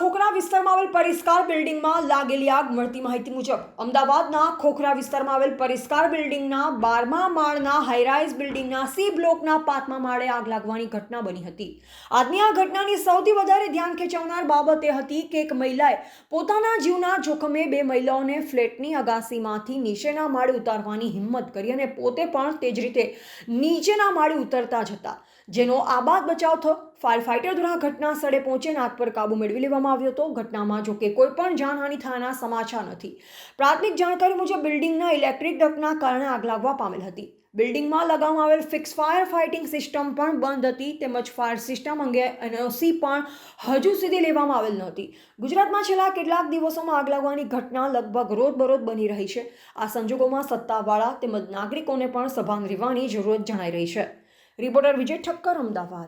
ખોખરા વિસ્તારમાં આવેલ પરિસ્કાર બિલ્ડિંગમાં લાગેલી આગ મળતી માહિતી મુજબ અમદાવાદના ખોખરા વિસ્તારમાં આવેલ પરિસ્કાર બિલ્ડિંગના બારમા માળના હાઈરાઇઝ બિલ્ડિંગના સી બ્લોકના પાંચમા માળે આગ લાગવાની ઘટના બની હતી. આજની આ ઘટનાની સૌથી વધારે ધ્યાન ખેંચાવનાર બાબત એ હતી કે એક મહિલાએ પોતાના જીવના જોખમે બે મહિલાઓને ફ્લેટની અગાસીમાંથી નીચેના માળે ઉતારવાની હિંમત કરી અને પોતે પણ તે જ રીતે નીચેના માળે ઉતરતા જ હતા. જેનો આબાદ બચાવ થયો. ફાયર ફાઇટર દ્વારા ઘટના સ્થળે પહોંચીને આગ પર કાબુ મેળવી લેવામાં આવ્યો હતો. ઘટનામાં જો કે કોઈ પણ જાનહાનિ થયાના સમાચાર નથી. પ્રાથમિક જાણકારી મુજબ બિલ્ડિંગના ઇલેક્ટ્રિક ડકના કારણે આગ લાગવા પામેલ હતી. બિલ્ડિંગમાં લગાવવામાં આવેલ ફિક્સ ફાયર ફાઇટિંગ સિસ્ટમ પણ બંધ હતી તેમજ ફાયર સિસ્ટમ અંગે એનઓસી પણ હજુ સુધી લેવામાં આવેલ નહોતી. ગુજરાતમાં છેલ્લા કેટલાક દિવસોમાં આગ લાગવાની ઘટના લગભગ રોજબરોજ બની રહી છે. આ સંજોગોમાં સત્તાવાળા તેમજ નાગરિકોને પણ સભાન રહેવાની જરૂરત જણાઈ રહી છે. રિપોર્ટર વિજય ઠક્કર, અમદાવાદ.